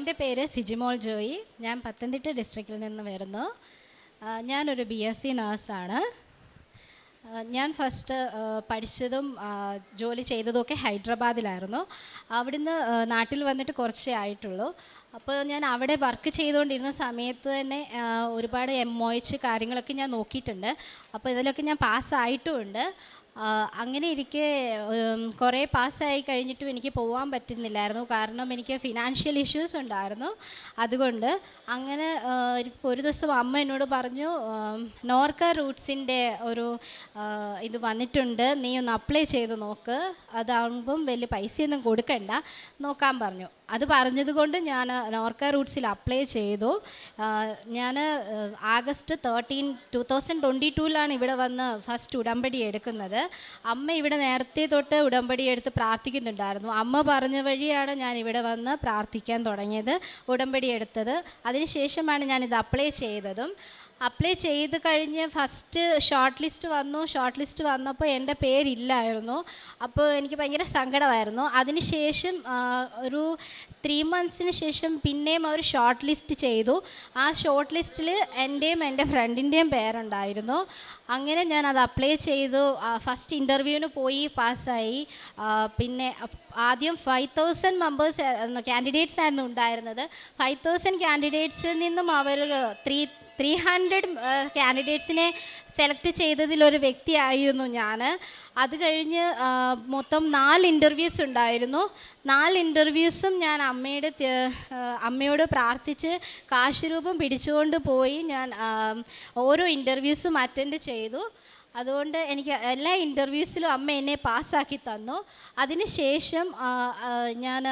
എന്റെ പേര് സിജിമോൾ ജോയി. ഞാൻ പത്തനംതിട്ട ഡിസ്ട്രിക്റ്റിൽ നിന്ന് വരുന്നു. ഞാനൊരു ബി എസ് സി നേഴ്സാണ് ഞാൻ ഫസ്റ്റ് പഠിച്ചതും ജോലി ചെയ്തതും ഒക്കെ ഹൈദരാബാദിലായിരുന്നു. അവിടുന്ന് നാട്ടിൽ വന്നിട്ട് കുറച്ചേ ആയിട്ടുള്ളൂ. അപ്പോൾ ഞാൻ അവിടെ വർക്ക് ചെയ്തുകൊണ്ടിരുന്ന സമയത്ത് തന്നെ ഒരുപാട് എം ഒ എച്ച് കാര്യങ്ങളൊക്കെ ഞാൻ നോക്കിയിട്ടുണ്ട്. അപ്പോൾ ഇതിലൊക്കെ ഞാൻ പാസ്സായിട്ടുമുണ്ട് അങ്ങനെ ഇരിക്കെ കുറേ പാസ്സായി കഴിഞ്ഞിട്ടും എനിക്ക് പോകാൻ പറ്റുന്നില്ലായിരുന്നു. കാരണം എനിക്ക് ഫിനാൻഷ്യൽ ഇഷ്യൂസ് ഉണ്ടായിരുന്നു. അതുകൊണ്ട് അങ്ങനെ ഒരു ദിവസം അമ്മ എന്നോട് പറഞ്ഞു നോർക്ക റൂട്ട്സിന്റെ ഒരു ഇത് വന്നിട്ടുണ്ട്. നീ ഒന്ന് അപ്ലൈ ചെയ്ത് നോക്ക്. അതാകുമ്പം വലിയ പൈസയൊന്നും കൊടുക്കണ്ട. നോക്കാൻ പറഞ്ഞു. അത് പറഞ്ഞതുകൊണ്ട് ഞാൻ നോർക്ക റൂട്ട്സിൽ അപ്ലൈ ചെയ്തു. ഞാൻ August thirteen two thousand twenty ടൂവിലാണ് ഇവിടെ വന്ന് ഫസ്റ്റ് ഉടമ്പടി എടുക്കുന്നത്. അമ്മ ഇവിടെ നേരത്തെ തൊട്ട് ഉടമ്പടി എടുത്ത് പ്രാർത്ഥിക്കുന്നുണ്ടായിരുന്നു. അമ്മ പറഞ്ഞ വഴിയാണ് ഞാൻ ഇവിടെ വന്ന് പ്രാർത്ഥിക്കാൻ തുടങ്ങിയത് ഉടമ്പടി എടുത്തത്. അതിനുശേഷമാണ് ഞാനിത് അപ്ലൈ ചെയ്തതും. അപ്ലൈ ചെയ്ത് കഴിഞ്ഞ് ഫസ്റ്റ് ഷോർട്ട് ലിസ്റ്റ് വന്നു. ഷോർട്ട് ലിസ്റ്റ് വന്നപ്പോൾ എന്റെ പേരില്ലായിരുന്നു. അപ്പോൾ എനിക്ക് ഭയങ്കര സങ്കടമായിരുന്നു. അതിനുശേഷം ഒരു ത്രീ മന്ത്സിന് ശേഷം പിന്നെയും അവർ ഷോർട്ട് ലിസ്റ്റ് ചെയ്തു. ആ ഷോർട്ട് ലിസ്റ്റിൽ എന്റെയും എന്റെ ഫ്രണ്ടിന്റെയും പേരുണ്ടായിരുന്നു. അങ്ങനെ ഞാൻ അത് അപ്ലൈ ചെയ്തു. ഫസ്റ്റ് ഇന്റർവ്യൂവിന് പോയി പാസ്സായി പിന്നെ ആദ്യം ഫൈവ് തൗസൻഡ് മെമ്പേഴ്സ് കാൻഡിഡേറ്റ്സ് ആയിരുന്നു ഉണ്ടായിരുന്നത്. ഫൈവ് തൗസൻഡ് കാൻഡിഡേറ്റ്സിൽ നിന്നും അവർ ത്രീ ത്രീ ഹൺഡ്രഡ് കാൻഡിഡേറ്റ്സിനെ സെലക്ട് ചെയ്തതിലൊരു വ്യക്തിയായിരുന്നു ഞാൻ അത് കഴിഞ്ഞ് മൊത്തം നാല് ഇന്റർവ്യൂസ് ഉണ്ടായിരുന്നു. നാല് ഇന്റർവ്യൂസും ഞാൻ അമ്മയുടെ അമ്മയോട് പ്രാർത്ഥിച്ച് കാശുരൂപം പിടിച്ചുകൊണ്ട് പോയി ഞാൻ ഓരോ ഇന്റർവ്യൂസും അറ്റൻഡ് ചെയ്തു. അതുകൊണ്ട് എനിക്ക് എല്ലാ ഇന്റർവ്യൂസിലും അമ്മ എന്നെ പാസ്സാക്കി തന്നു. അതിനുശേഷം ഞാൻ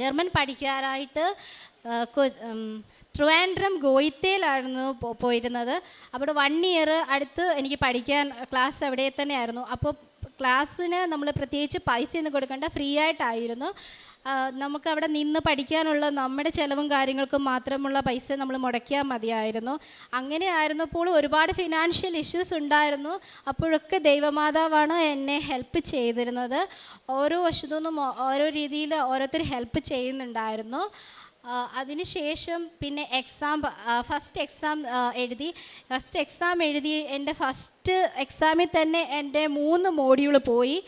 ജർമ്മൻ പഠിക്കാനായിട്ട് ട്രിവാൻഡ്രം ഗോയിത്തേലായിരുന്നു പോയിരുന്നത്. അവിടെ വൺ ഇയർ അടുത്ത് എനിക്ക് പഠിക്കാൻ ക്ലാസ് അവിടെ തന്നെയായിരുന്നു. അപ്പോൾ ക്ലാസ്സിന് നമ്മൾ പ്രത്യേകിച്ച് പൈസ ഒന്നും കൊടുക്കേണ്ട ഫ്രീ ആയിട്ടായിരുന്നു. നമുക്ക് അവിടെ നിന്ന് പഠിക്കാനുള്ള നമ്മുടെ ചിലവും കാര്യങ്ങൾക്കും മാത്രമുള്ള പൈസ നമ്മൾ മുടക്കിയാൽ മതിയായിരുന്നു. അങ്ങനെ ആയിരുന്നപ്പോൾ ഒരുപാട് ഫിനാൻഷ്യൽ ഇഷ്യൂസ് ഉണ്ടായിരുന്നു. അപ്പോഴൊക്കെ ദൈവമാതാവാണ് എന്നെ ഹെൽപ്പ് ചെയ്തിരുന്നത്. ഓരോ വശത്തു നിന്നും ഓരോ രീതിയിൽ ഓരോരുത്തർ ഹെൽപ്പ് ചെയ്യുന്നുണ്ടായിരുന്നു. അതിനുശേഷം പിന്നെ എക്സാം ഫസ്റ്റ് എക്സാം എഴുതി. ഫസ്റ്റ് എക്സാം എഴുതി എന്റെ ഫസ്റ്റ് എക്സാമിൽ തന്നെ എന്റെ മൂന്ന് മോഡ്യൂൾ പോയി.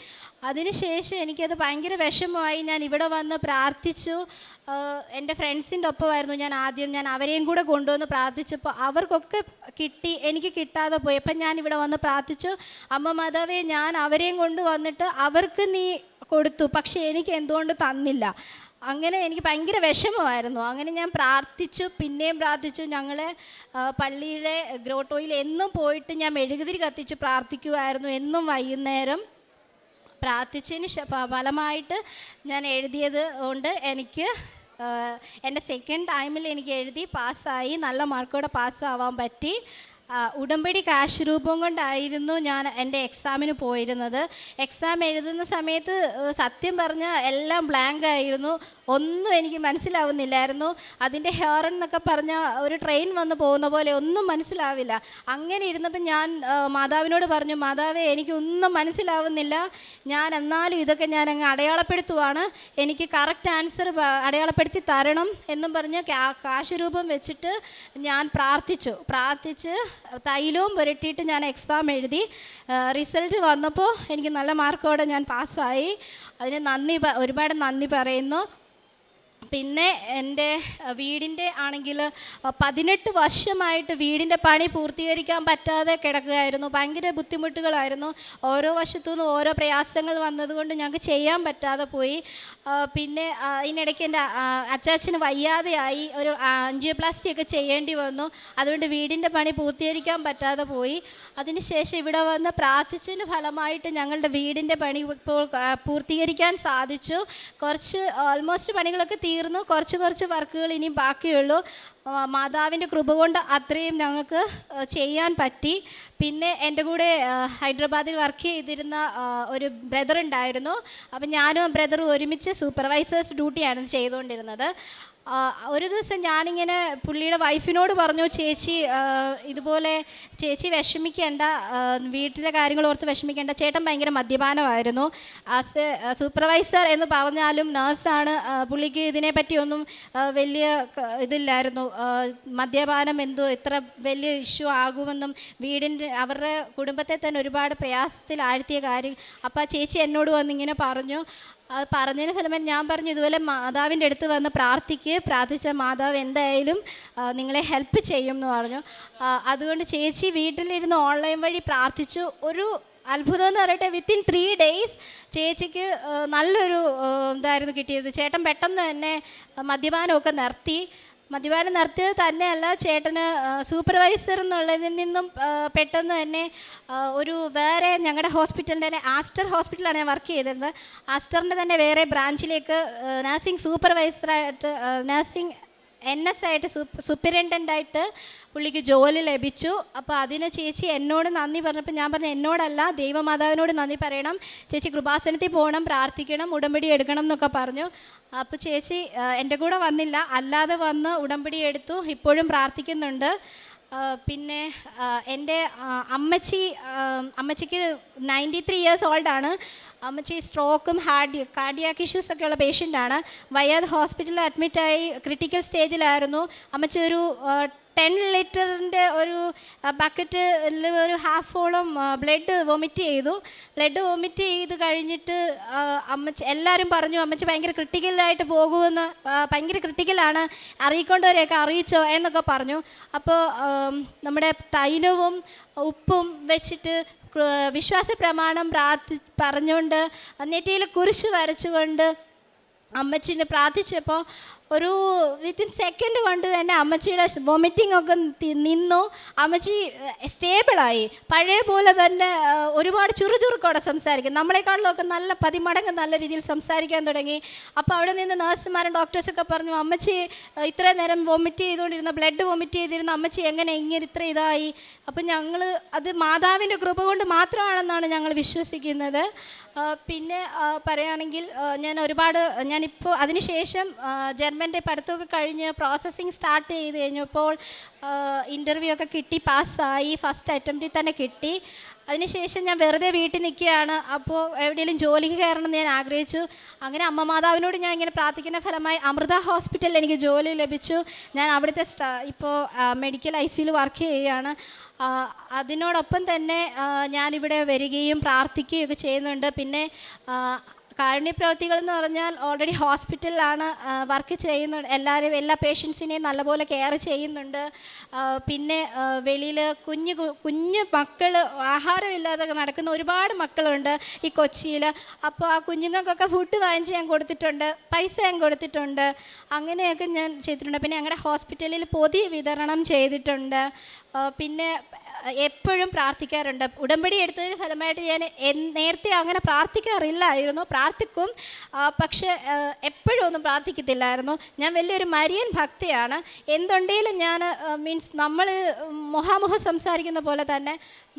അതിനുശേഷം എനിക്കത് ഭയങ്കര വിഷമമായി. ഞാൻ ഇവിടെ വന്ന് പ്രാർത്ഥിച്ചു. എന്റെ ഫ്രണ്ട്സിന്റെ ഒപ്പമായിരുന്നു ഞാൻ ആദ്യം. ഞാൻ അവരെയും കൂടെ കൊണ്ടുവന്ന് പ്രാർത്ഥിച്ചപ്പോൾ അവർക്കൊക്കെ കിട്ടി എനിക്ക് കിട്ടാതെ പോയി. അപ്പം ഞാൻ ഇവിടെ വന്ന് പ്രാർത്ഥിച്ചു. അമ്മ മാതാവേ ഞാൻ അവരെയും കൊണ്ട് വന്നിട്ട് അവർക്ക് നീ കൊടുത്തു. പക്ഷേ എനിക്ക് എന്തുകൊണ്ട് തന്നില്ല? അങ്ങനെ എനിക്ക് ഭയങ്കര വിഷമമായിരുന്നു. അങ്ങനെ ഞാൻ പ്രാർത്ഥിച്ചു പിന്നെയും പ്രാർത്ഥിച്ചു. ഞങ്ങൾ പള്ളിയിലെ ഗ്രോട്ടോയിൽ എന്നും പോയിട്ട് ഞാൻ മെഴുകുതിരി കത്തിച്ച് പ്രാർത്ഥിക്കുമായിരുന്നു എന്നും വൈകുന്നേരം. പ്രാർത്ഥിച്ചതിന് ഫലമായിട്ട് ഞാൻ എഴുതിയത് കൊണ്ട് എനിക്ക് എന്റെ സെക്കൻഡ് ടൈമിൽ എനിക്ക് എഴുതി പാസ്സായി. നല്ല മാർക്കോടെ പാസ്സാവാൻ പറ്റി. ഉടമ്പടി കാശ് രൂപം കൊണ്ടായിരുന്നു ഞാൻ എന്റെ എക്സാമിന് പോയിരുന്നത്. എക്സാം എഴുതുന്ന സമയത്ത് സത്യം പറഞ്ഞാൽ എല്ലാം ബ്ലാങ്ക് ആയിരുന്നു. ഒന്നും എനിക്ക് മനസ്സിലാവുന്നില്ലായിരുന്നു. അതിന്റെ ഹെയറൻ എന്നൊക്കെ പറഞ്ഞാൽ ഒരു ട്രെയിൻ വന്ന് പോകുന്ന പോലെ ഒന്നും മനസ്സിലാവില്ല. അങ്ങനെ ഇരുന്നപ്പോൾ ഞാൻ മാതാവിനോട് പറഞ്ഞു മാതാവേ എനിക്കൊന്നും മനസ്സിലാവുന്നില്ല. ഞാൻ എന്നാലും ഇതൊക്കെ ഞാൻ അങ്ങ് അടയാളപ്പെടുത്തുവാണ്. എനിക്ക് കറക്റ്റ് ആൻസർ അടയാളപ്പെടുത്തി തരണം എന്നും പറഞ്ഞ് കാശ് രൂപം വെച്ചിട്ട് ഞാൻ പ്രാർത്ഥിച്ചു. പ്രാർത്ഥിച്ച് തൈലവും പുരട്ടിയിട്ട് ഞാൻ എക്സാം എഴുതി. റിസൾട്ട് വന്നപ്പോൾ എനിക്ക് നല്ല മാർക്കോടെ ഞാൻ പാസ്സായി അതിന് നന്ദി ഒരുപാട് നന്ദി പറയുന്നു. പിന്നെ എന്റെ വീടിന്റെ ആണെങ്കിൽ പതിനെട്ട് വർഷമായിട്ട് വീടിന്റെ പണി പൂർത്തീകരിക്കാൻ പറ്റാതെ കിടക്കുകയായിരുന്നു. ഭയങ്കര ബുദ്ധിമുട്ടുകളായിരുന്നു. ഓരോ വശത്തു നിന്നും ഓരോ പ്രയാസങ്ങൾ വന്നതുകൊണ്ട് ഞങ്ങൾക്ക് ചെയ്യാൻ പറ്റാതെ പോയി. പിന്നെ ഇതിനിടയ്ക്ക് എന്റെ അച്ചാച്ചന് വയ്യാതെയായി. ഒരു ആൻജിയോപ്ലാസ്റ്റി ഒക്കെ ചെയ്യേണ്ടി വന്നു. അതുകൊണ്ട് വീടിന്റെ പണി പൂർത്തീകരിക്കാൻ പറ്റാതെ പോയി. അതിനുശേഷം ഇവിടെ വന്ന് പ്രാർത്ഥിച്ചതിന് ഫലമായിട്ട് ഞങ്ങളുടെ വീടിന്റെ പണി ഇപ്പോൾ പൂർത്തീകരിക്കാൻ സാധിച്ചു. കുറച്ച് ഓൾമോസ്റ്റ് പണികളൊക്കെ തീർന്നു. കുറച്ച് കുറച്ച് വർക്കുകൾ ഇനി ബാക്കിയുള്ളൂ. മാതാവിന്റെ കൃപ കൊണ്ട് അത്രയും ഞങ്ങൾക്ക് ചെയ്യാൻ പറ്റി. പിന്നെ എന്റെ കൂടെ ഹൈദരാബാദിൽ വർക്ക് ചെയ്തിരുന്ന ഒരു ബ്രദർ ഉണ്ടായിരുന്നു. അപ്പം ഞാനും ബ്രദറും ഒരുമിച്ച് സൂപ്പർവൈസേഴ്സ് ഡ്യൂട്ടിയാണ് ചെയ്തുകൊണ്ടിരുന്നത്. ഒരു ദിവസം ഞാനിങ്ങനെ പുള്ളിയുടെ വൈഫിനോട് പറഞ്ഞു ചേച്ചി ഇതുപോലെ ചേച്ചി വിഷമിക്കേണ്ട വീട്ടിലെ കാര്യങ്ങൾ ഓർത്ത് വിഷമിക്കേണ്ട. ചേട്ടൻ ഭയങ്കര മദ്യപാനമായിരുന്നു. ആസ് എ സൂപ്പർവൈസർ എന്ന് പറഞ്ഞാലും നേഴ്സാണ്. പുള്ളിക്ക് ഇതിനെപ്പറ്റിയൊന്നും വലിയ ഇതില്ലായിരുന്നു. മദ്യപാനം എന്തോ ഇത്ര വലിയ ഇഷ്യൂ ആകുമെന്നും വീടിന്റെ അവരുടെ കുടുംബത്തെ തന്നെ ഒരുപാട് പ്രയാസത്തിൽ ആഴ്ത്തിയ കാര്യം. അപ്പോൾ ആ ചേച്ചി എന്നോട് വന്നിങ്ങനെ പറഞ്ഞു അത് പറഞ്ഞതിന് ഫലമായി ഞാൻ പറഞ്ഞു ഇതുപോലെ മാതാവിന്റെ അടുത്ത് വന്ന് പ്രാർത്ഥിക്ക്. പ്രാർത്ഥിച്ച മാതാവ് എന്തായാലും നിങ്ങളെ ഹെൽപ്പ് ചെയ്യും എന്ന് പറഞ്ഞു. അതുകൊണ്ട് ചേച്ചി വീട്ടിലിരുന്ന് ഓൺലൈൻ വഴി പ്രാർത്ഥിച്ചു. ഒരു അത്ഭുതം എന്ന് പറയട്ടെ വിത്തിൻ ത്രീ ഡേയ്സ് ചേച്ചിക്ക് നല്ലൊരു ഇതായിരുന്നു കിട്ടിയത്. ചേട്ടൻ പെട്ടെന്ന് തന്നെ മദ്യപാനമൊക്കെ നിർത്തി. മദ്യപാനം നിർത്തിയത് തന്നെയല്ല. ചേട്ടന് സൂപ്പർവൈസർ എന്നുള്ളതിൽ നിന്നും പെട്ടെന്ന് തന്നെ ഒരു വേറെ ഞങ്ങളുടെ ഹോസ്പിറ്റലിന്റെ തന്നെ ആസ്റ്റർ ഹോസ്പിറ്റലാണ് ഞാൻ വർക്ക് ചെയ്തിരുന്നത്. ആസ്റ്ററിന്റെ തന്നെ വേറെ ബ്രാഞ്ചിലേക്ക് നഴ്സിംഗ് സൂപ്പർവൈസറായിട്ട് നഴ്സിംഗ് എൻ എസ് ആയിട്ട് സൂപ്രണ്ടന്റായിട്ട് പുള്ളിക്ക് ജോലി ലഭിച്ചു. അപ്പോൾ അതിന് ചേച്ചി എന്നോട് നന്ദി പറഞ്ഞപ്പോൾ ഞാൻ പറഞ്ഞു എന്നോടല്ല ദൈവമാതാവിനോട് നന്ദി പറയണം. ചേച്ചി കൃപാസനത്തിൽ പോകണം പ്രാർത്ഥിക്കണം ഉടമ്പടി എടുക്കണം എന്നൊക്കെ പറഞ്ഞു. അപ്പോൾ ചേച്ചി എന്റെ കൂടെ വന്നില്ല. അല്ലാതെ വന്ന് ഉടമ്പടി എടുത്തു. ഇപ്പോഴും പ്രാർത്ഥിക്കുന്നുണ്ട്. പിന്നെ എന്റെ അമ്മച്ചി അമ്മച്ചിക്ക് നയന്റി ത്രീ ഇയേഴ്സ് ഓൾഡാണ് അമ്മച്ചി സ്ട്രോക്കും ഹാർഡ് കാർഡിയാക് ഇഷ്യൂസ് ഉള്ള പേഷ്യന്റാണ് വയ്യാതെ ഹോസ്പിറ്റലിൽ അഡ്മിറ്റായി ക്രിട്ടിക്കൽ സ്റ്റേജിലായിരുന്നു അമ്മച്ചി ഒരു ടെൻ ലിറ്ററിന്റെ ഒരു ബക്കറ്റിൽ ഒരു ഹാഫോളം ബ്ലഡ് വൊമിറ്റ് ചെയ്തു. ബ്ലഡ് വൊമിറ്റ് ചെയ്ത് കഴിഞ്ഞിട്ട് അമ്മച്ചി എല്ലാവരും പറഞ്ഞു അമ്മച്ചി ഭയങ്കര ക്രിട്ടിക്കലായിട്ട് പോകുമെന്ന് ഭയങ്കര ക്രിട്ടിക്കലാണ് അറിയിക്കൊണ്ടവരെയൊക്കെ അറിയിച്ചോ? എന്നൊക്കെ പറഞ്ഞു. അപ്പോൾ നമ്മുടെ തൈലവും ഉപ്പും വെച്ചിട്ട് വിശ്വാസ പ്രമാണം പ്രാർത്ഥി പറഞ്ഞുകൊണ്ട് നെറ്റിയിൽ കുരിശ് വരച്ചുകൊണ്ട് അമ്മച്ചിനെ പ്രാർത്ഥിച്ചപ്പോൾ ഒരു വിത്തിൻ സെക്കൻഡ് കൊണ്ട് തന്നെ അമ്മച്ചിയുടെ വൊമിറ്റിംഗ് ഒക്കെ നിന്നു. അമ്മച്ചി സ്റ്റേബിളായി പഴയ പോലെ തന്നെ ഒരുപാട് ചുറുചുറുക്കോടെ സംസാരിക്കും. നമ്മളെക്കാളിലൊക്കെ നല്ല പതിമടങ്ങ് നല്ല രീതിയിൽ സംസാരിക്കാൻ തുടങ്ങി. അപ്പോൾ അവിടെ നിന്ന് നേഴ്സുമാരും ഡോക്ടേഴ്സൊക്കെ പറഞ്ഞു അമ്മച്ചി ഇത്രയും നേരം വൊമിറ്റ് ചെയ്തുകൊണ്ടിരുന്ന ബ്ലഡ് വൊമിറ്റ് ചെയ്തിരുന്ന അമ്മച്ചി എങ്ങനെ ഇങ്ങനെ ഇത്ര ഇതായി? അപ്പം ഞങ്ങൾ അത് മാതാവിന്റെ കൃപ കൊണ്ട് മാത്രമാണെന്നാണ് ഞങ്ങൾ വിശ്വസിക്കുന്നത്. പിന്നെ പറയുകയാണെങ്കിൽ ഞാൻ ഒരുപാട് ഞാനിപ്പോൾ അതിനുശേഷം ആ, ജർമ്മന്റെ പഠിത്തമൊക്കെ കഴിഞ്ഞ് പ്രോസസ്സിങ് സ്റ്റാർട്ട് ചെയ്ത് കഴിഞ്ഞപ്പോൾ ഇന്റർവ്യൂ ഒക്കെ കിട്ടി പാസ്സായി ഫസ്റ്റ് അറ്റംപ്റ്റിൽ തന്നെ കിട്ടി. അതിനുശേഷം ഞാൻ വെറുതെ വീട്ടിൽ നിൽക്കുകയാണ്. അപ്പോൾ എവിടെയെങ്കിലും ജോലിക്ക് കയറണം എന്ന് ഞാൻ ആഗ്രഹിച്ചു. അങ്ങനെ അമ്മ മാതാവിനോട് ഞാൻ ഇങ്ങനെ പ്രാർത്ഥിക്കുന്ന ഫലമായി അമൃത ഹോസ്പിറ്റലിൽ എനിക്ക് ജോലി ലഭിച്ചു. ഞാൻ അവിടുത്തെ ഇപ്പോൾ മെഡിക്കൽ ഐ സിയിൽ വർക്ക് ചെയ്യുകയാണ്. അതിനോടൊപ്പം തന്നെ ഞാനിവിടെ വരികയും പ്രാർത്ഥിക്കുകയൊക്കെ ചെയ്യുന്നുണ്ട്. പിന്നെ കാരുണ്യ പ്രവൃത്തികൾ എന്ന് പറഞ്ഞാൽ ഓൾറെഡി ഹോസ്പിറ്റലിലാണ് വർക്ക് ചെയ്യുന്നുണ്ട് എല്ലാവരും എല്ലാ പേഷ്യൻസിനെയും നല്ലപോലെ കെയർ ചെയ്യുന്നുണ്ട്. പിന്നെ വെളിയിൽ കുഞ്ഞു കുഞ്ഞു മക്കൾ ആഹാരമില്ലാതെ നടക്കുന്ന ഒരുപാട് മക്കളുണ്ട് ഈ കൊച്ചിയിൽ അപ്പോൾ ആ കുഞ്ഞുങ്ങൾക്കൊക്കെ ഫുഡ് വാങ്ങിച്ച് ഞാൻ കൊടുത്തിട്ടുണ്ട് പൈസ ഞാൻ കൊടുത്തിട്ടുണ്ട്. അങ്ങനെയൊക്കെ ഞാൻ ചെയ്തിട്ടുണ്ട്. പിന്നെ ഞങ്ങളുടെ ഹോസ്പിറ്റലിൽ പൊതി വിതരണം ചെയ്തിട്ടുണ്ട്. പിന്നെ എപ്പോഴും പ്രാർത്ഥിക്കാറുണ്ട്. ഉടമ്പടി എടുത്തതിന് ഫലമായിട്ട് ഞാൻ നേരത്തെ അങ്ങനെ പ്രാർത്ഥിക്കാറില്ലായിരുന്നു. പ്രാർത്ഥിക്കും. പക്ഷേ എപ്പോഴും ഒന്നും പ്രാർത്ഥിക്കത്തില്ലായിരുന്നു. ഞാൻ വലിയൊരു മരിയൻ ഭക്തിയാണ്. എന്തുണ്ടെങ്കിലും ഞാൻ മീൻസ് നമ്മൾ മുഖാമുഖം സംസാരിക്കുന്ന പോലെ തന്നെ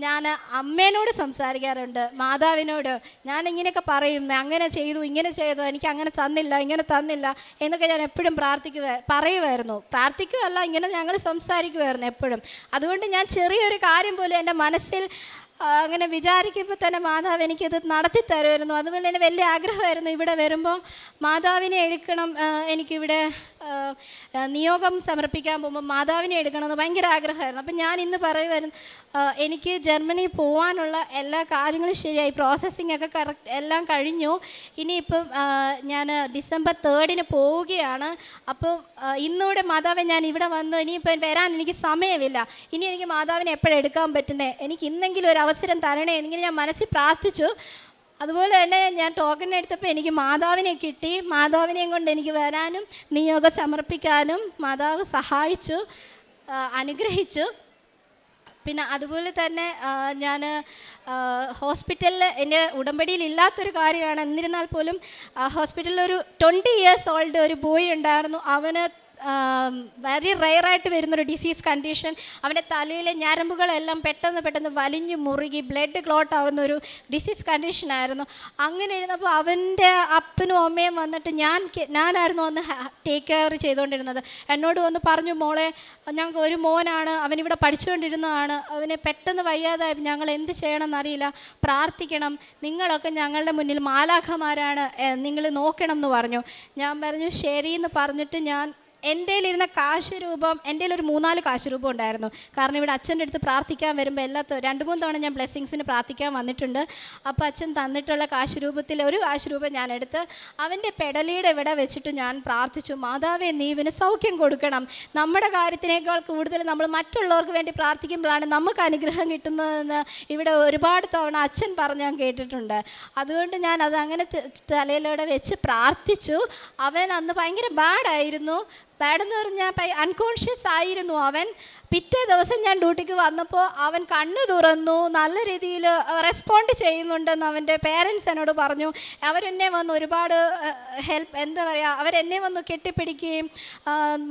ഞാൻ അമ്മേനോട് സംസാരിക്കാറുണ്ട് മാതാവിനോട്. ഞാൻ ഇങ്ങനെയൊക്കെ പറയും അങ്ങനെ ചെയ്തു ഇങ്ങനെ ചെയ്തു എനിക്ക് അങ്ങനെ തന്നില്ല ഇങ്ങനെ തന്നില്ല എന്നൊക്കെ ഞാൻ എപ്പോഴും പ്രാർത്ഥിക്കുക പറയുമായിരുന്നു പ്രാർത്ഥിക്കുകയല്ല ഇങ്ങനെ ഞങ്ങൾ സംസാരിക്കുമായിരുന്നു എപ്പോഴും. അതുകൊണ്ട് ഞാൻ ചെറിയൊരു കാര്യം പോലും എന്റെ മനസ്സിൽ അങ്ങനെ വിചാരിക്കുമ്പോൾ തന്നെ മാതാവ് എനിക്കത് നടത്തി തരുമായിരുന്നു. അതുപോലെ തന്നെ വലിയ ആഗ്രഹമായിരുന്നു ഇവിടെ വരുമ്പോൾ മാതാവിനെ എടുക്കണം എനിക്കിവിടെ നിയോഗം സമർപ്പിക്കാൻ പോകുമ്പോൾ മാതാവിനെ എടുക്കണമെന്ന് ഭയങ്കര ആഗ്രഹമായിരുന്നു. അപ്പം ഞാൻ ഇന്ന് പറയുമായിരുന്നു എനിക്ക് ജർമ്മനി പോകാനുള്ള എല്ലാ കാര്യങ്ങളും ശരിയായി പ്രോസസ്സിംഗ് ഒക്കെ കറക്റ്റ് എല്ലാം കഴിഞ്ഞു. ഇനിയിപ്പം ഞാൻ ഡിസംബർ തേർഡിന് പോവുകയാണ്. അപ്പോൾ ഇന്നുകൂടെ മാതാവെ ഞാൻ ഇവിടെ വന്ന്. ഇനിയിപ്പം വരാൻ എനിക്ക് സമയമില്ല. ഇനി എനിക്ക് മാതാവിനെ എപ്പോഴെടുക്കാൻ പറ്റുന്നത് എനിക്ക് ഇന്നെങ്കിലും ഒരു അവസരം തരണേ എന്നിങ്ങനെ ഞാൻ മനസ്സിൽ പ്രാർത്ഥിച്ചു. അതുപോലെ തന്നെ ഞാൻ ടോക്കൺ എടുത്തപ്പോൾ എനിക്ക് മാതാവിനെ കിട്ടി. മാതാവിനെയും കൊണ്ട് എനിക്ക് വരാനും നിയോഗം സമർപ്പിക്കാനും മാതാവ് സഹായിച്ചു അനുഗ്രഹിച്ചു. പിന്നെ അതുപോലെ തന്നെ ഞാൻ ഹോസ്പിറ്റലിൽ എന്റെ ഉടമ്പടിയിൽ ഇല്ലാത്തൊരു കാര്യമാണ്. എന്നിരുന്നാൽ പോലും ഹോസ്പിറ്റലിൽ ഒരു ട്വന്റി ഇയേഴ്സ് ഓൾഡ് ഒരു ബോയ് ഉണ്ടായിരുന്നു. അവന് വെരി റയറായിട്ട് വരുന്നൊരു ഡിസീസ് കണ്ടീഷൻ അവന്റെ തലയിലെ ഞരമ്പുകളെല്ലാം പെട്ടെന്ന് പെട്ടെന്ന് വലിഞ്ഞു മുറുകി ബ്ലഡ് ക്ലോട്ട് ആവുന്ന ഒരു ഡിസീസ് കണ്ടീഷനായിരുന്നു അങ്ങനെ ഇരുന്നപ്പോൾ അവന്റെ അപ്പനും അമ്മയും വന്നിട്ട് ഞാൻ ഞാനായിരുന്നു അന്ന് ടേക്ക് കെയർ ചെയ്തുകൊണ്ടിരുന്നത്. എന്നോട് വന്ന് പറഞ്ഞു മോളെ ഞങ്ങൾക്ക് ഒരു മോനാണ് അവനിവിടെ പഠിച്ചുകൊണ്ടിരുന്നതാണ്. അവനെ പെട്ടെന്ന് വയ്യാതായി ഞങ്ങൾ എന്ത് ചെയ്യണമെന്നറിയില്ല. പ്രാർത്ഥിക്കണം. നിങ്ങളൊക്കെ ഞങ്ങളുടെ മുന്നിൽ മാലാഖമാരാണ് നിങ്ങൾ നോക്കണം എന്ന് പറഞ്ഞു. ഞാൻ പറഞ്ഞു ശരി എന്ന് പറഞ്ഞിട്ട് ഞാൻ എന്റെ ഇരുന്ന കാശ് രൂപം എന്റെ ഒരു മൂന്നാൽ കാശ് രൂപം ഉണ്ടായിരുന്നു. കാരണം ഇവിടെ അച്ഛന്റെ അടുത്ത് പ്രാർത്ഥിക്കാൻ വരുമ്പോൾ എല്ലാ രണ്ട് മൂന്ന് തവണ ഞാൻ ബ്ലെസ്സിങ്സിന് പ്രാർത്ഥിക്കാൻ വന്നിട്ടുണ്ട്. അപ്പോൾ അച്ഛൻ തന്നിട്ടുള്ള കാശ് രൂപത്തിൽ ഒരു കാശ് രൂപം ഞാൻ എടുത്ത് അവന്റെ പെടലിയുടെ ഇവിടെ വെച്ചിട്ട് ഞാൻ പ്രാർത്ഥിച്ചു. മാതാവേ നീ ഇവന് സൗഖ്യം കൊടുക്കണം. നമ്മുടെ കാര്യത്തിനേക്കാൾ കൂടുതൽ നമ്മൾ മറ്റുള്ളവർക്ക് വേണ്ടി പ്രാർത്ഥിക്കുമ്പോഴാണ് നമുക്ക് അനുഗ്രഹം കിട്ടുന്നതെന്ന് ഇവിടെ ഒരുപാട് തവണ അച്ഛൻ പറഞ്ഞ് ഞാൻ കേട്ടിട്ടുണ്ട്. അതുകൊണ്ട് ഞാൻ അത് അങ്ങനെ തലയിലൂടെ വെച്ച് പ്രാർത്ഥിച്ചു. അവൻ അന്ന് ഭയങ്കര ബാഡായിരുന്നു ബാഡെന്ന് പറഞ്ഞാൽ അൺകോൺഷ്യസ് ആയിരുന്നു അവൻ. പിറ്റേ ദിവസം ഞാൻ ഡ്യൂട്ടിക്ക് വന്നപ്പോൾ അവൻ കണ്ണു തുറന്നു നല്ല രീതിയിൽ റെസ്പോണ്ട് ചെയ്യുന്നുണ്ടെന്ന് അവന്റെ പേരൻസ് എന്നോട് പറഞ്ഞു. അവരെന്നെ വന്ന് ഒരുപാട് ഹെൽപ്പ് എന്താ പറയുക അവരെന്നെ വന്ന് കെട്ടിപ്പിടിക്കുകയും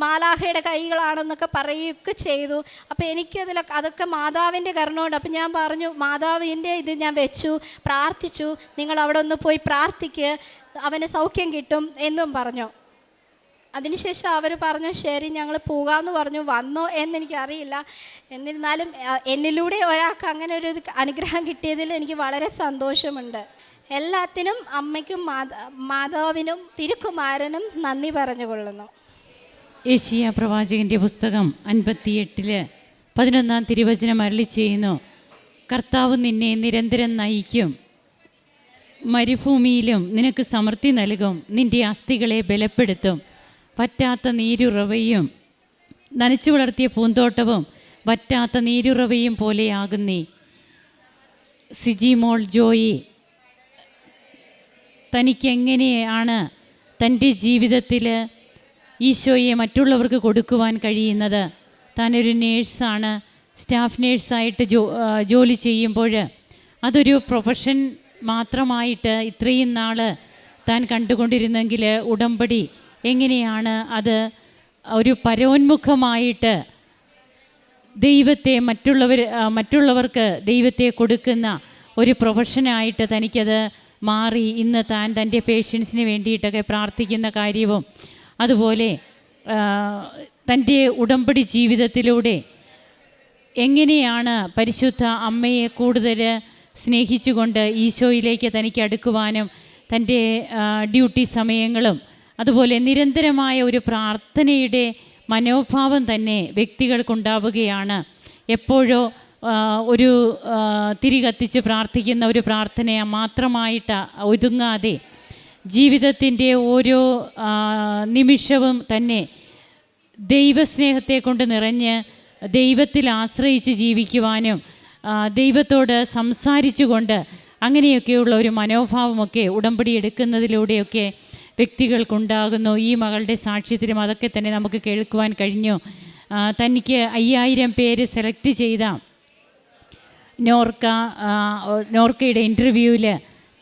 മാലാഹയുടെ കൈകളാണെന്നൊക്കെ പറയുകയൊക്കെ ചെയ്തു. അപ്പോൾ എനിക്കതിൽ അതൊക്കെ മാതാവിന്റെ കരുണമുണ്ട് അപ്പം ഞാൻ പറഞ്ഞു മാതാവിന്റെ ഇത് ഞാൻ വെച്ചു പ്രാർത്ഥിച്ചു. നിങ്ങൾ അവിടെ ഒന്ന് പോയി പ്രാർത്ഥിക്കുക അവന് സൗഖ്യം കിട്ടും എന്നും പറഞ്ഞു. അതിനുശേഷം അവർ പറഞ്ഞു ശരി ഞങ്ങൾ പോകാമെന്ന് പറഞ്ഞു. വന്നോ എന്നെനിക്കറിയില്ല. എന്നിരുന്നാലും എന്നിലൂടെ ഒരാൾക്ക് അങ്ങനെ ഒരു അനുഗ്രഹം കിട്ടിയതിൽ എനിക്ക് വളരെ സന്തോഷമുണ്ട്. എല്ലാത്തിനും അമ്മയ്ക്കും മാതാ മാതാവിനും തിരുക്കുമാരനും നന്ദി പറഞ്ഞുകൊള്ളുന്നു. ഏഷ്യ പ്രവാചകന്റെ പുസ്തകം അൻപത്തിയെട്ടിൽ പതിനൊന്നാം തിരുവചനം അരളി ചെയ്യുന്നു. കർത്താവ് നിന്നെ നിരന്തരം നയിക്കും. മരുഭൂമിയിലും നിനക്ക് സമൃദ്ധി നൽകും. നിന്റെ അസ്ഥികളെ ബലപ്പെടുത്തും. പറ്റാത്ത നീരുറവയും നനച്ചു വളർത്തിയ പൂന്തോട്ടവും വറ്റാത്ത നീരുറവയും പോലെയാകുന്നേ. സിജി മോൾ ജോയി തനിക്കെങ്ങനെയാണ് തന്റെ ജീവിതത്തിൽ ഈശോയെ മറ്റുള്ളവർക്ക് കൊടുക്കുവാൻ കഴിയുന്നത്? താനൊരു നേഴ്സാണ് സ്റ്റാഫ് നേഴ്സായിട്ട് ജോ ജോലി ചെയ്യുമ്പോൾ അതൊരു പ്രൊഫഷൻ മാത്രമായിട്ട് ഇത്രയും നാൾ താൻ കണ്ടുകൊണ്ടിരുന്നെങ്കിൽ ഉടമ്പടി എങ്ങനെയാണ് അത് ഒരു പരോന്മുഖമായിട്ട് ദൈവത്തെ മറ്റുള്ളവർ മറ്റുള്ളവർക്ക് ദൈവത്തെ കൊടുക്കുന്ന ഒരു പ്രൊഫഷനായിട്ട് തനിക്കത് മാറി. ഇന്ന് താൻ തന്റെ പേഷ്യൻസിന് വേണ്ടിയിട്ടൊക്കെ പ്രാർത്ഥിക്കുന്ന കാര്യവും അതുപോലെ തന്റെ ഉടമ്പടി ജീവിതത്തിലൂടെ എങ്ങനെയാണ് പരിശുദ്ധ അമ്മയെ കൂടുതൽ സ്നേഹിച്ചുകൊണ്ട് ഈശോയിലേക്ക് തനിക്ക് അടുക്കുവാനും തന്റെ ഡ്യൂട്ടി സമയങ്ങളും അതുപോലെ നിരന്തരമായ ഒരു പ്രാർത്ഥനയുടെ മനോഭാവം തന്നെ വ്യക്തികൾക്കുണ്ടാവുകയാണ്. എപ്പോഴോ ഒരു തിരി കത്തിച്ച് പ്രാർത്ഥിക്കുന്ന ഒരു പ്രാർത്ഥനയെ മാത്രമായിട്ട് ഒതുങ്ങാതെ ജീവിതത്തിന്റെ ഓരോ നിമിഷവും തന്നെ ദൈവസ്നേഹത്തെ കൊണ്ട് നിറഞ്ഞ് ദൈവത്തിൽ ആശ്രയിച്ച് ജീവിക്കുവാനും ദൈവത്തോട് സംസാരിച്ചുകൊണ്ട് അങ്ങനെയൊക്കെയുള്ള ഒരു മനോഭാവമൊക്കെ ഉടമ്പടി എടുക്കുന്നതിലൂടെയൊക്കെ വ്യക്തികൾക്കുണ്ടാകുന്നു. ഈ മകളുടെ സാക്ഷ്യത്തിലും അതൊക്കെ തന്നെ നമുക്ക് കേൾക്കുവാൻ കഴിഞ്ഞു. തനിക്ക് അയ്യായിരം പേര് സെലക്ട് ചെയ്ത നോർക്ക നോർക്കയുടെ ഇന്റർവ്യൂവിൽ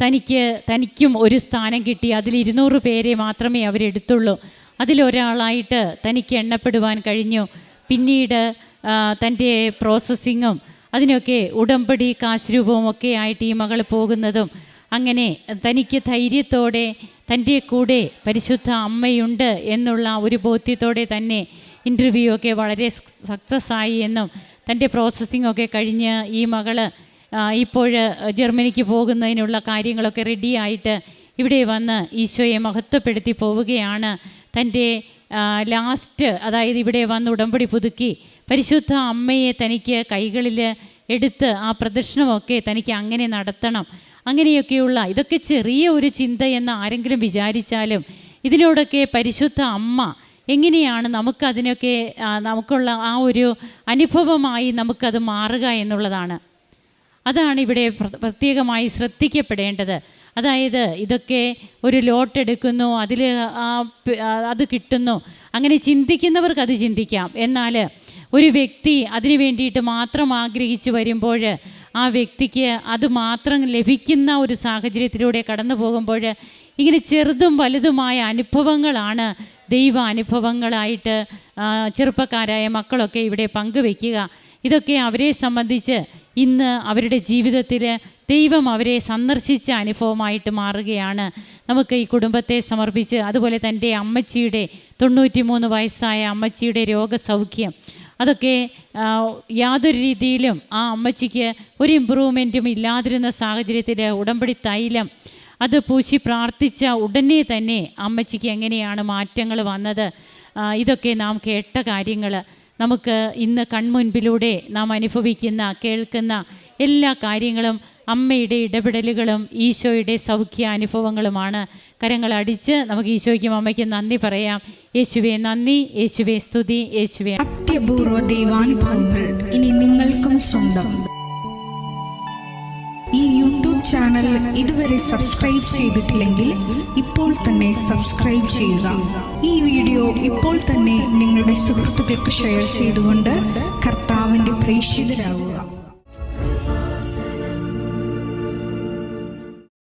തനിക്ക് തനിക്കും ഒരു സ്ഥാനം കിട്ടി. അതിൽ ഇരുന്നൂറ് പേരെ മാത്രമേ അവരെടുത്തുള്ളൂ. അതിലൊരാളായിട്ട് തനിക്ക് എണ്ണപ്പെടുവാൻ കഴിഞ്ഞു. പിന്നീട് തന്റെ പ്രോസസ്സിങ്ങും അതിനൊക്കെ ഉടമ്പടി കാശ് രൂപവും ഒക്കെ ആയിട്ട് ഈ മകൾ പോകുന്നതും അങ്ങനെ തനിക്ക് ധൈര്യത്തോടെ തന്റെ കൂടെ പരിശുദ്ധ അമ്മയുണ്ട് എന്നുള്ള ഒരു ബോധ്യത്തോടെ തന്നെ ഇന്റർവ്യൂ ഒക്കെ വളരെ സക്സസ് ആയി എന്നും തന്റെ പ്രോസസ്സിംഗ് ഒക്കെ കഴിഞ്ഞ് ഈ മകൾ ഇപ്പോൾ ജർമ്മനിക്ക് പോകുന്നതിനുള്ള കാര്യങ്ങളൊക്കെ റെഡിയായിട്ട് ഇവിടെ വന്ന് ഈശോയെ മഹത്വപ്പെടുത്തി പോവുകയാണ്. തന്റെ ലാസ്റ്റ് അതായത് ഇവിടെ വന്ന് ഉടമ്പടി പുതുക്കി പരിശുദ്ധ അമ്മയെ തനിക്ക് കൈകളിൽ എടുത്ത് ആ പ്രദർശനമൊക്കെ തനിക്ക് അങ്ങനെ നടത്തണം. അങ്ങനെയൊക്കെയുള്ള ഇതൊക്കെ ചെറിയ ഒരു ചിന്ത എന്ന് ആരെങ്കിലും വിചാരിച്ചാലും ഇതിനോടൊക്കെ പരിശുദ്ധ അമ്മ എങ്ങനെയാണ് നമുക്കതിനൊക്കെ നമുക്കുള്ള ആ ഒരു അനുഭവമായി നമുക്കത് മാറുക എന്നുള്ളതാണ്. അതാണ് ഇവിടെ പ്രത്യേകമായി ശ്രദ്ധിക്കപ്പെടേണ്ടത്. അതായത് ഇതൊക്കെ ഒരു ലോട്ട് എടുക്കുന്നു അതിൽ അത് കിട്ടുന്നു. അങ്ങനെ ചിന്തിക്കുന്നവർക്ക് അത് ചിന്തിക്കാം. എന്നാൽ ഒരു വ്യക്തി അതിനു വേണ്ടിയിട്ട് മാത്രം ആഗ്രഹിച്ചു വരുമ്പോൾ ആ വ്യക്തിക്ക് അത് മാത്രം ലഭിക്കുന്ന ഒരു സാഹചര്യത്തിലൂടെ കടന്നു പോകുമ്പോൾ ഇങ്ങനെ ചെറുതും വലുതുമായ അനുഭവങ്ങളാണ് ദൈവ അനുഭവങ്ങളായിട്ട് ചെറുപ്പക്കാരായ മക്കളൊക്കെ ഇവിടെ പങ്കുവെക്കുക. ഇതൊക്കെ അവരെ സംബന്ധിച്ച് ഇന്ന് അവരുടെ ജീവിതത്തിൽ ദൈവം അവരെ സന്ദർശിച്ച അനുഭവമായിട്ട് മാറുകയാണ്. നമുക്ക് ഈ കുടുംബത്തെ സമർപ്പിച്ച് അതുപോലെ തന്റെ അമ്മച്ചിയുടെ തൊണ്ണൂറ്റി മൂന്ന് വയസ്സായ അമ്മച്ചിയുടെ രോഗസൗഖ്യം അതൊക്കെ യാതൊരു രീതിയിലും ആ അമ്മച്ചിക്ക് ഒരു ഇമ്പ്രൂവ്മെന്റും ഇല്ലാതിരുന്ന സാഹചര്യത്തിൽ ഉടമ്പടി തൈലം അത് പൂശി പ്രാർത്ഥിച്ച ഉടനെ തന്നെ അമ്മച്ചിക്ക് എങ്ങനെയാണ് മാറ്റങ്ങൾ വന്നത്? ഇതൊക്കെ നാം കേട്ട കാര്യങ്ങൾ നമുക്ക് ഇന്ന് കൺമുൻപിലൂടെ നാം അനുഭവിക്കുന്ന കേൾക്കുന്ന എല്ലാ കാര്യങ്ങളും അമ്മയുടെ ഇടപെടലുകളും ഈശോയുടെ സൗഖ്യ അനുഭവങ്ങളുമാണ് കരങ്ങളടിച്ച് നമുക്ക് ഈശോയ്ക്കും അമ്മയ്ക്കും നന്ദി പറയാം. യേശുവെ നന്ദി. യേശുവെ സ്തുതി. യേശുവെ. അത്യപൂർവ ദൈവാനുഭവങ്ങൾ ഇനി നിങ്ങൾക്കും സ്വന്തം. ഈ യൂട്യൂബ് ചാനൽ ഇതുവരെ സബ്സ്ക്രൈബ് ചെയ്തിട്ടില്ലെങ്കിൽ ഇപ്പോൾ തന്നെ സബ്സ്ക്രൈബ് ചെയ്യുക. ഈ വീഡിയോ ഇപ്പോൾ തന്നെ നിങ്ങളുടെ സുഹൃത്തുക്കൾക്ക് ഷെയർ ചെയ്തുകൊണ്ട് കർത്താവിന്റെ പ്രേക്ഷിതരാകുക